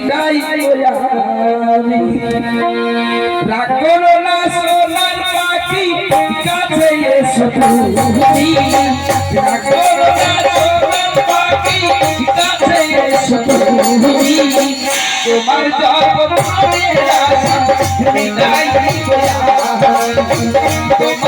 মিটাই আমি রাগ না সোনার পাখি কাছে এসো তুমি। রাগ না সোনার পাখি কাছে এসো তুমি। তোমার জগৎ আশা মিটাই আমি তোমার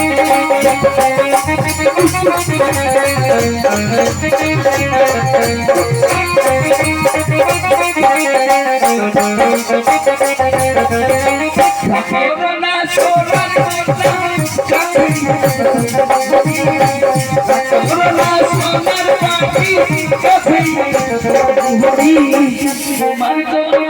না কাছে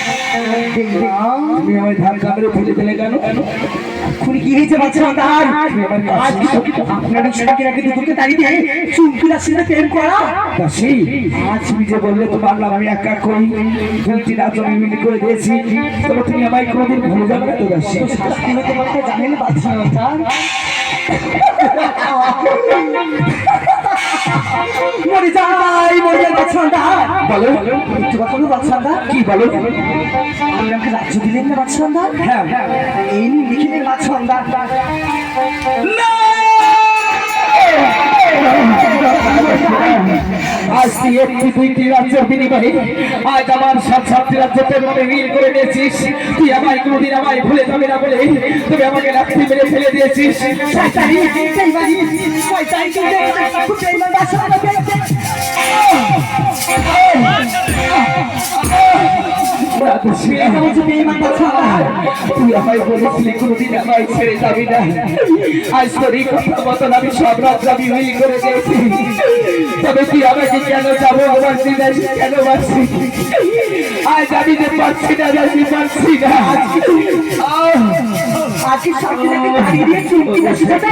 তুমি আমার ধাক্কা মেরে ফেলে কেন? খুনি কি হয়েছে বাচ্চা তার আপনার সঙ্গে রাখে দুটোকে তাড়িয়ে প্রেম করা? দাসী আজ তুমি যে বললে তোমার নাম আমি একা করি। রাত আমি মিলি করে দিয়েছি। তবে তুমি আমায় কোনোদিন ভুলে যাবে না তো দাসী। শাস্তি জানেন বাচ্চা তার মরে যাই মরে যাই বলো একটু কথা বলো বাচ্চা কি বলো আপনি আমাকে রাজ্য দিলেন না বাচ্চা হ্যাঁ হ্যাঁ এই নিয়ে লিখে দিন বাচ্চা আজ তুই একটি দুইটি রাজ্যের বিনিময়ে আজ আমার সাত সাতটি রাজ্যের মধ্যে ঋণ করে দিয়েছিস তুই আমায় কোনোদিন আমায় ভুলে যাবে না বলে তুমি আমাকে রাত্রি মেরে ফেলে দিয়েছিস তুই আমায় বলেছিলি কোনোদিন আমায় ছেড়ে যাবি না আজ তোর এই কথা মতন আমি সব রাত আমি উইল করে দিয়েছি তবে তুই আমাকে কেন যাব আমার দিদাই কেন পারছি আজ আমি যে পারছি না আমি পারছি না আজকে সামনে দাঁড়িয়ে চুমকি যাবে